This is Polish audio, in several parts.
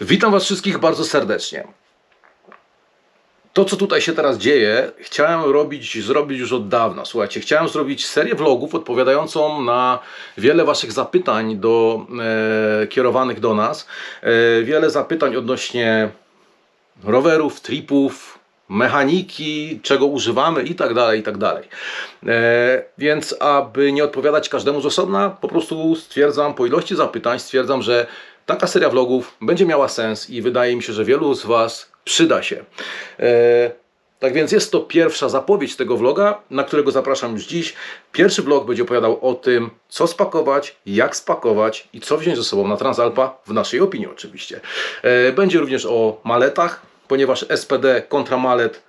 Witam Was wszystkich bardzo serdecznie. To, co tutaj się teraz dzieje, chciałem robić, zrobić już od dawna. Słuchajcie, chciałem zrobić serię vlogów odpowiadającą na wiele Waszych zapytań do, e, kierowanych do nas. E, wiele zapytań odnośnie rowerów, tripów, mechaniki, czego używamy i tak dalej, i tak dalej. E, więc aby nie odpowiadać każdemu z osobna, po prostu stwierdzam, po ilości zapytań, stwierdzam, że taka seria vlogów będzie miała sens i wydaje mi się, że wielu z Was przyda się. E, tak więc jest to pierwsza zapowiedź tego vloga, na którego zapraszam już dziś. Pierwszy vlog będzie opowiadał o tym, co spakować, jak spakować i co wziąć ze sobą na Transalpa, w naszej opinii oczywiście. E, Będzie również o maletach, ponieważ SPD kontra malet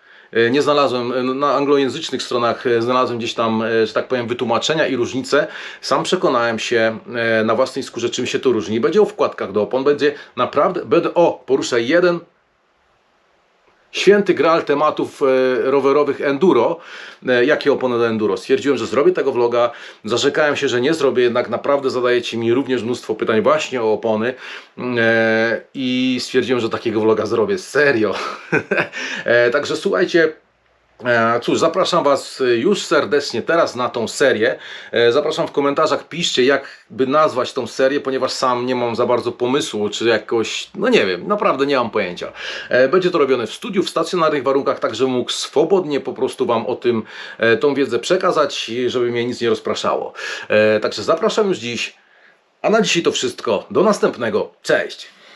nie znalazłem e, na anglojęzycznych stronach, e, znalazłem gdzieś tam, e, że tak powiem, wytłumaczenia i różnice. Sam przekonałem się e, na własnej skórze, czym się to różni. Będzie o wkładkach do opon, będzie naprawdę, będę, o, poruszę jeden święty graal tematów e, rowerowych enduro. E, Jakie opony do enduro? Stwierdziłem, że zrobię tego vloga. Zarzekałem się, że nie zrobię, jednak naprawdę zadajecie mi również mnóstwo pytań właśnie o opony. E, I stwierdziłem, że takiego vloga zrobię. Serio. Także słuchajcie. E, Cóż, zapraszam Was już serdecznie teraz na tą serię. E, Zapraszam w komentarzach, piszcie jak by nazwać tą serię, ponieważ sam nie mam za bardzo pomysłu, czy jakoś, no nie wiem, naprawdę nie mam pojęcia. E, Będzie to robione w studiu, w stacjonarnych warunkach, tak żebym mógł swobodnie po prostu Wam o tym, e, tą wiedzę przekazać, żeby mnie nic nie rozpraszało. E, Także zapraszam już dziś, a na dzisiaj to wszystko. Do następnego. Cześć!